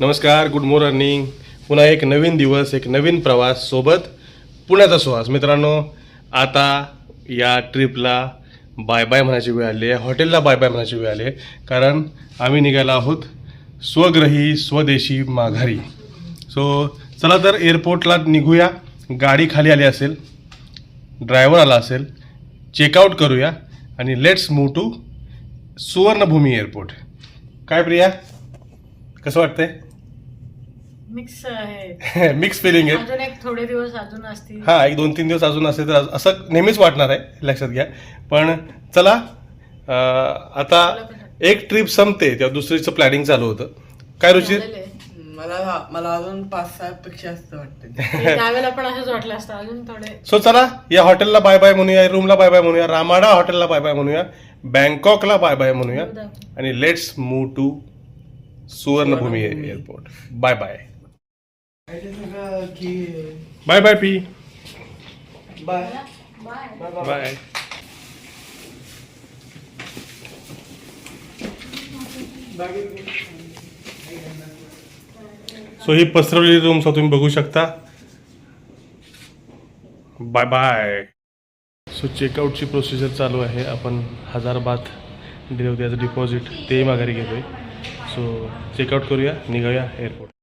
नमस्कार good morning पुन्हा एक नवीन दिवस एक नवीन प्रवास सोबत पुण्याचा सुहास मित्रांनो आता या ट्रिपला बाय बाय म्हणायची वेळ आली आहे. हॉटेलला बाय बाय म्हणायची वेळ आली आहे. कारण आम्ही निघायला आहोत स्वग्रही स्वदेशी माघारी. सो चला तर एअरपोर्टला निघूया. गाडी खाली आली असेल ड्रायव्हर आला असेल चेकआउट करूया. आणि let's move to Suvarnabhumi airport काय प्रिया? कसं वाटतंय? मिक्स आहे. मिक्स फिलिंग आहे. अजून एक थोडे दिवस अजून असतील. हा एक दोन तीन दिवस अजून असेल तर असं नेहमीच वाटणार आहे लक्षात घ्या. पण चला अं, आता एक ट्रिप संपते तेव्हा दुसरीचं प्लॅनिंग चालू होतं. काय झालेलं आहे. मला मला अजून पाच सहा पेक्षा जास्त वाटतं. हे त्यावेळेला पण असंच वाटलं असतं अजून थोडे. सो चला या हॉटेलला बाय बाय म्हणूया या रूमला बाय बाय म्हणूया रामाडा हॉटेलला बाय बाय म्हणूया बँकॉकला बाय बाय म्हणूया आणि let's move to Suvarnabhumi airport bye bye bye bye P bye bye so ही पसरवलेली रूम्स तुम्ही बघू शकता. बाय बाय सो चेकआउटची प्रोसिजर चालू आहे. आपण हजार बात दिले होते याचं डिपॉझिट ते माघारी घेतोय. सो चेकआउट करूया निघूया एअरपोर्ट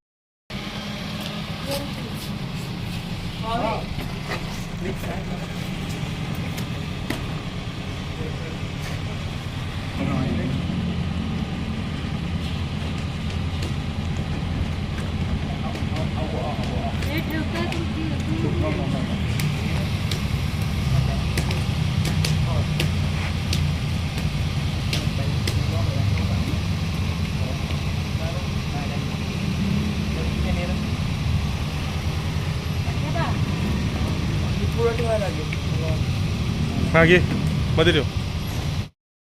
हा घे मध्ये ठेव.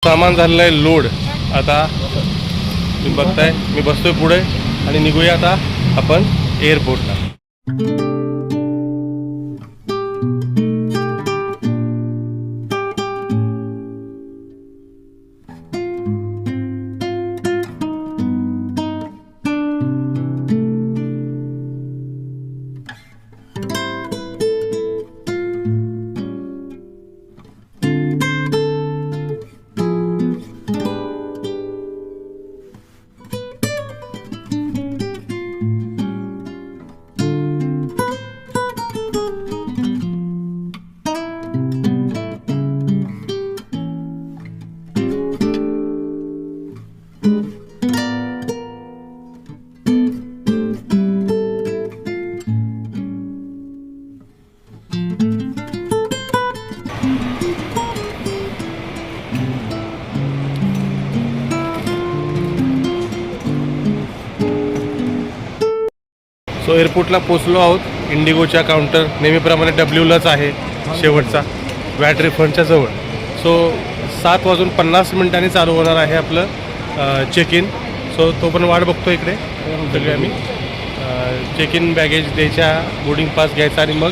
सामान झालेलं आहे लोड. आता तुम्ही बघताय मी बसतोय पुढे आणि निघूया आता आपण एअरपोर्टला सो एअरपोर्टला पोचलो आहोत. इंडिगोच्या काउंटर नेहमीप्रमाणे डब्ल्यूलाच आहे शेवटचा. वॅट रिफंडच्या जवळ. सो सात वाजून पन्नास मिनिटांनी चालू होणार आहे आपलं चेक इन सो तो पण वाट बघतो इकडे. सगळे आम्ही. चेक इन बॅगेज द्यायच्या बोर्डिंग पास घ्यायचा आणि मग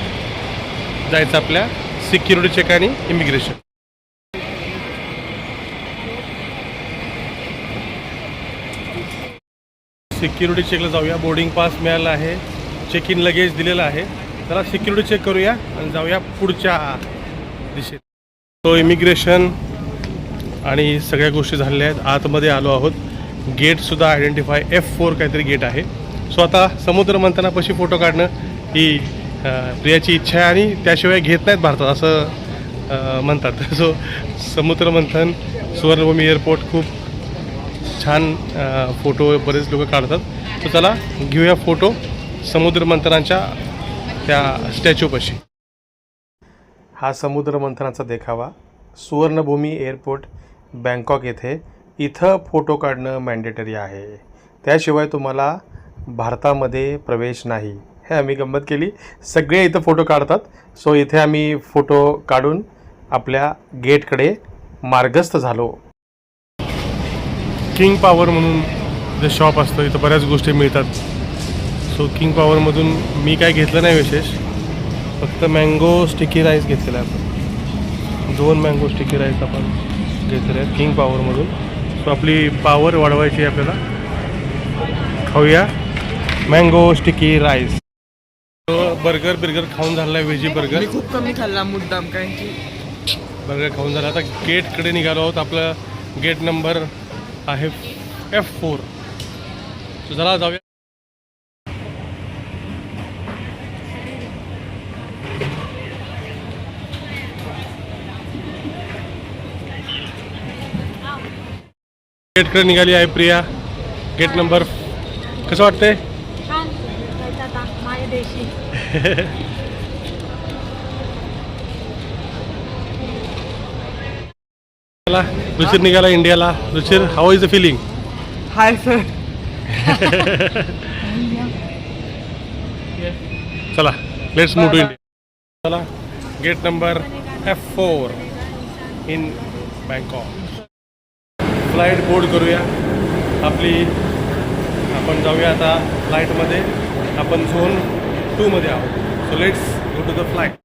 जायचं आपल्या सिक्युरिटी चेक आणि इमिग्रेशन सिक्युरिटी चेकला जाऊया. बोर्डिंग पास मिळाला आहे. चेक इन लगेज दिलेलं आहे. जरा सिक्युरिटी चेक करूया आणि जाऊया पुढच्या दिशेत. तो इमिग्रेशन आणि सगळ्या गोष्टी झालेल्या आहेत. आतमध्ये आलो आहोत. गेटसुद्धा आयडेंटिफाय एफ फोर काहीतरी गेट आहे. सो आता समुद्र मंथनापाशी फोटो काढणं ही प्रियाची इच्छा आहे आणि त्याशिवाय घेत नाहीत भारतात असं म्हणतात. सो समुद्रमंथन सुवर्णभूमी एअरपोर्ट खूप छान फोटो बरेच लोक काढतात. तर चला घेऊया फोटो समुद्र मंथनाच्या त्या स्टॅच्यूपाशी हा समुद्र मंथनाचा देखावा सुवर्णभूमी एअरपोर्ट बँकॉक येथे इथं फोटो काढणं मॅन्डेटरी आहे. त्याशिवाय तुम्हाला भारतामध्ये प्रवेश नाही. हे आम्ही गंमत केली. सगळे इथं फोटो काढतात. सो इथे आम्ही फोटो काढून आपल्या गेटकडे मार्गस्थ झालो. किंग पॉवर म्हणून जे शॉप असतं इथं बऱ्याच गोष्टी मिळतात. सो किंग पॉवरमधून मी काय घेतलं नाही विशेष. फक्त मँगो स्टिकी राईस घेतलेला आहे आपण. दोन मँगो स्टिकी राईस आपण घेतलेले आहेत किंग पॉवरमधून सो आपली पावर वाढवायची आहे आपल्याला. खाऊया. Mango sticky rice burger burger खाऊन झाला आहे व्हेजी बर्गर खूप कमी खाल्ला मुद्दाम कारण की बर्गर खाऊन झाला. आता गेटकडे निघालो आहोत. आपलं गेट नंबर आहे एफ फोर सो चला जाऊया. गेटकडे निघाली आहे प्रिया. गेट नंबर कसं वाटतंय? चला. रुचिर निघाला इंडियाला. Ruchir how is the feeling hi sir चला लेट्स मूव टू इंडिया चला gate number F four in Bangkok flight board करूया. आपली आपण जाऊया आता फ्लाईटमध्ये आपण झोन टूमध्ये आहोत. So let's go to the flight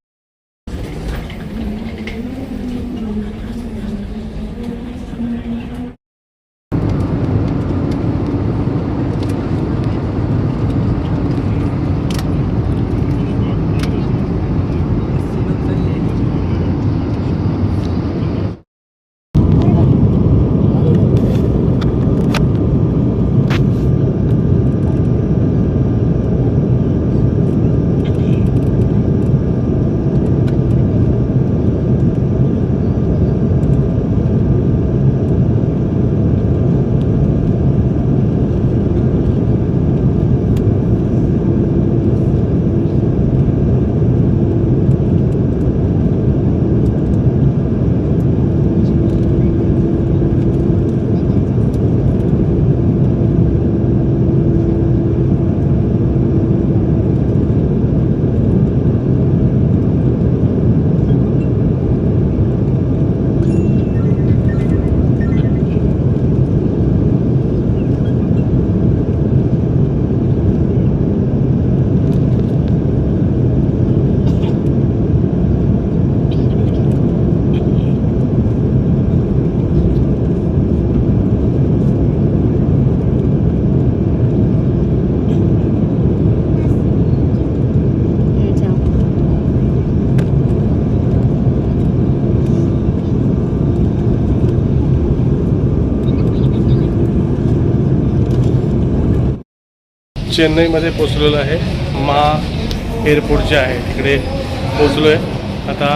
चेन्नईमध्ये पोचलेलो आहे. मा एअरपोर्ट जे आहे तिकडे पोचलो आहे आता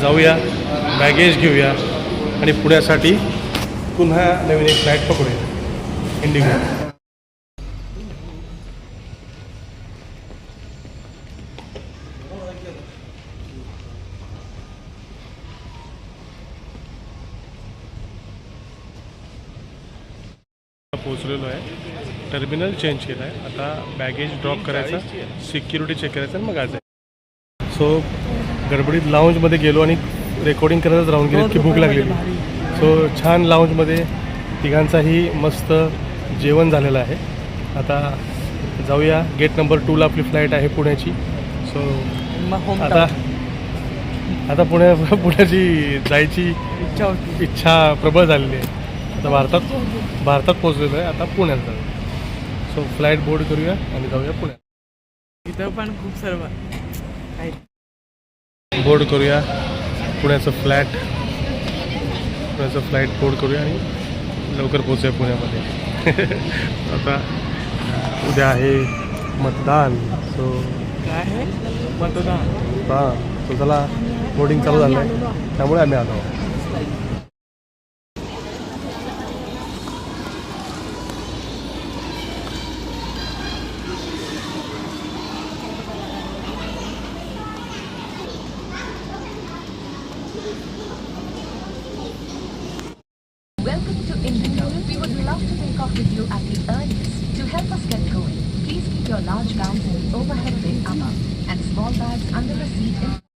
जाऊया बॅगेज घेऊया आणि पुण्यासाठी पुन्हा नवीन एक फ्लाईट पकडूया. इंडिगो टर्मिनल चेंज केलं आहे. आता बॅगेज ड्रॉप करायचा सिक्युरिटी चेक करायचं आणि मग आज सो गडबडीत लाऊंजमध्ये गेलो आणि रेकॉर्डिंग करतच राहून गेलो इतकी भूक लागलेली. सो छान लाऊंजमध्ये तिघांचाही मस्त जेवण झालेलं आहे. आता जाऊया. गेट नंबर टूला आपली फ्लाईट आहे पुण्याची. सो आता आता पुण्या पुण्याची जायची इच्छा होती. इच्छा प्रबळ झालेली आहे. आता भारतात भारतात पोहोचलेलो आहे. आता पुण्यात सो फ्लाईट बोर्ड करूया आणि जाऊया पुण्यात. इथं पण खूप सर्व बोर्ड करूया. पुण्याचं फ्लॅट पुण्याचं फ्लाईट बोर्ड करूया आणि लवकर पोचूया पुण्यामध्ये. आता उद्या आहे मतदान. सो काय आहे? मतदान. हां सो चला बोर्डिंग चालू झालं आहे त्यामुळे आम्ही आलो. Welcome to Indigo. We would love to take off with you at the earliest. To help us get going, please keep your large bags in the overhead bin above and small bags under the seat in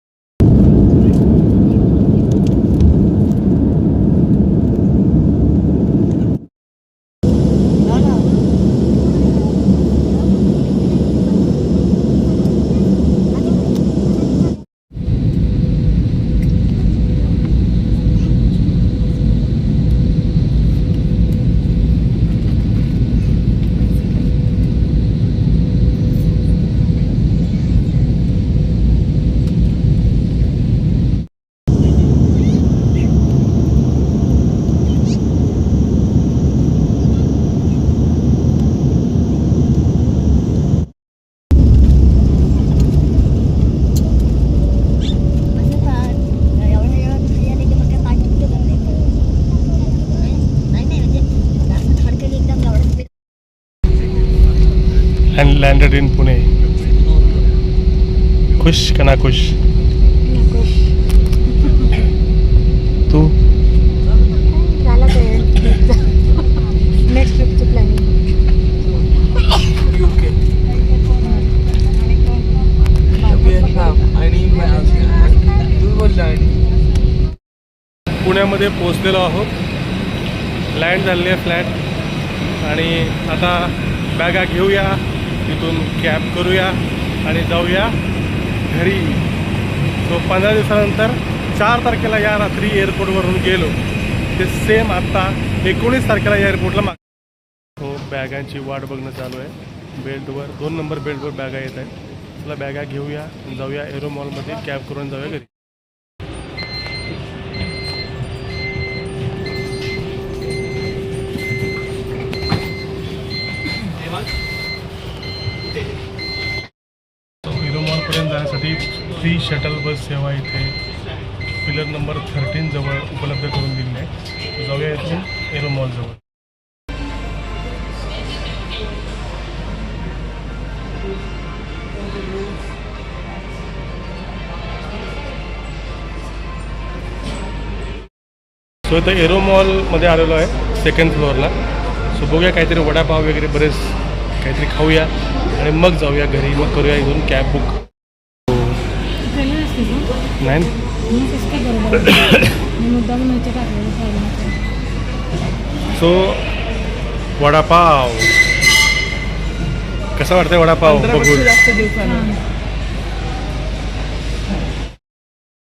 landed in Pune खुश का ना खुश तू. झालं next ट्रिपचं planning पुण्यामध्ये पोचलेलो आहोत. Land झालेली आहे flat आणि आता बॅगा घेऊया. तिथून कॅब करूया आणि जाऊया घरी. सो पंधरा दिवसानंतर चार तारखेला या रात्री एअरपोर्टवरून गेलो. ते सेम आत्ता एकोणीस तारखेला या एअरपोर्टला माग हो बॅगांची वाट बघणं चालू आहे. बेल्टवर दोन नंबर बेल्टवर बॅगा येत आहेत. चला बॅगा घेऊया जाऊया एरो मॉलमध्ये कॅब करून जाऊया घरी. जाण्यासाठी फ्री शटल बस सेवा इथे पिलर नंबर थर्टीन जवळ उपलब्ध करून दिली आहे. जाऊया इथून एरो मॉलजवळ सो इथं एरो मॉलमध्ये आलेलो आहे सेकंड फ्लोअरला सो बघूया काहीतरी वडापाव वगैरे बरेच काहीतरी खाऊया आणि मग जाऊया घरी. मग करूया इथून कॅब बुक खायला सो वडापाव. कसा वाटतंय वडापाव बघून?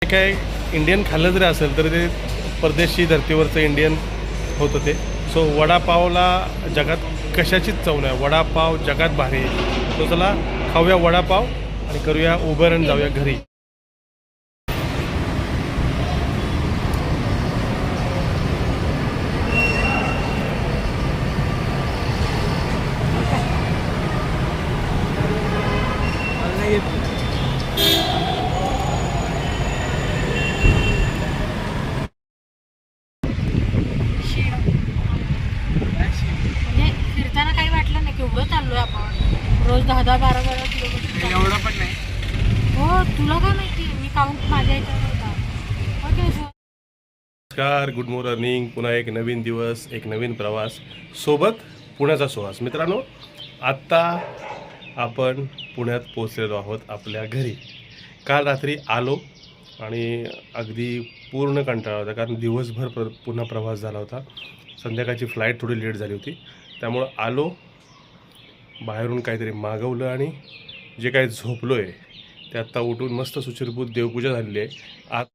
काय इंडियन खाल्लं जरी असेल तर ते परदेशी धर्तीवरचं इंडियन होतं ते. सो वडापावला जगात कशाचीच चव नाही. वडापाव जगात भारी आहे. सो चला खाऊया वडापाव आणि करूया उबर आणि जाऊया घरी मला नाही येत. म्हणजे फिरताना काही वाटलं नाही केवढं चाललोय आपण रोज दहा बारा बारा किलोमीटर एवढं पण नाही. हो तुला काय माहिती? मी काउंट माझ्या ह्याच्यावर होता. की नाही सर? नमस्कार गुड मॉर्निंग पुन्हा एक नवीन दिवस एक नवीन प्रवास. सोबत पुण्याचा सुवास. मित्रांनो आत्ता आपण पुण्यात पोचलेलो आहोत आपल्या घरी. काल रात्री आलो आणि अगदी पूर्ण कंटाळा होता कारण दिवसभर प्र पुन्हा प्रवास झाला होता. संध्याकाळची फ्लाईट थोडी लेट झाली होती. त्यामुळं आलो बाहेरून काहीतरी मागवलं आणि जे काही झोपलो आहे ते आत्ता उठून मस्त सुचिरभूत देवपूजा झालेली आहे. आत